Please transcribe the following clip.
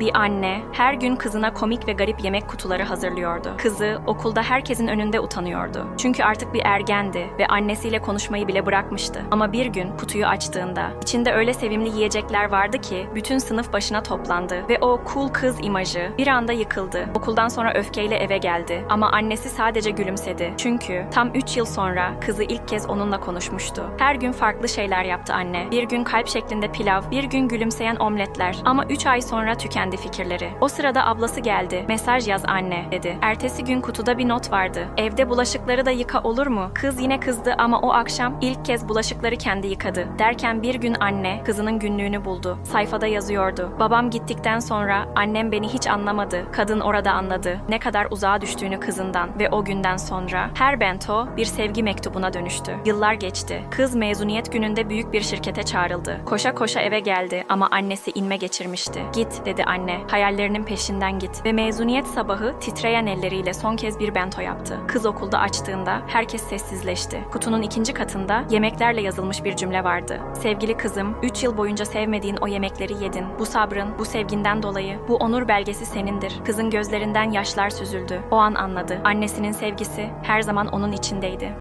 Bir anne her gün kızına komik ve garip yemek kutuları hazırlıyordu. Kızı okulda herkesin önünde utanıyordu. Çünkü artık bir ergendi ve annesiyle konuşmayı bile bırakmıştı. Ama bir gün kutuyu açtığında içinde öyle sevimli yiyecekler vardı ki bütün sınıf başına toplandı ve o cool kız imajı bir anda yıkıldı. Okuldan sonra öfkeyle eve geldi ama annesi sadece gülümsedi. Çünkü tam 3 yıl sonra kızı ilk kez onunla konuşmuştu. Her gün farklı şeyler yaptı anne. Bir gün kalp şeklinde pilav, bir gün gülümseyen omletler ama 3 ay sonra tükendi fikirleri. O sırada ablası geldi. Mesaj yaz anne dedi. Ertesi gün kutuda bir not vardı. Evde bulaşıkları da yıka olur mu? Kız yine kızdı ama o akşam ilk kez bulaşıkları kendi yıkadı. Derken bir gün anne kızının günlüğünü buldu. Sayfada yazıyordu. Babam gittikten sonra annem beni hiç anlamadı. Kadın orada anladı. Ne kadar uzağa düştüğünü kızından ve o günden sonra her bento bir sevgi mektubuna dönüştü. Yıllar geçti. Kız mezuniyet gününde büyük bir şirkete çağrıldı. Koşa koşa eve geldi ama annesi inme geçirmişti. Git dedi anne. Hayallerinin peşinden git. Ve mezuniyet sabahı titreyen elleriyle son kez bir bento yaptı. Kız okulda açtığında herkes sessizleşti. Kutunun ikinci katında yemeklerle yazılmış bir cümle vardı. Sevgili kızım, 3 yıl boyunca sevmediğin o yemekleri yedin. Bu sabrın, bu sevginden dolayı bu onur belgesi senindir. Kızın gözlerinden yaşlar süzüldü. O an anladı. Annesinin sevgisi her zaman onun içindeydi.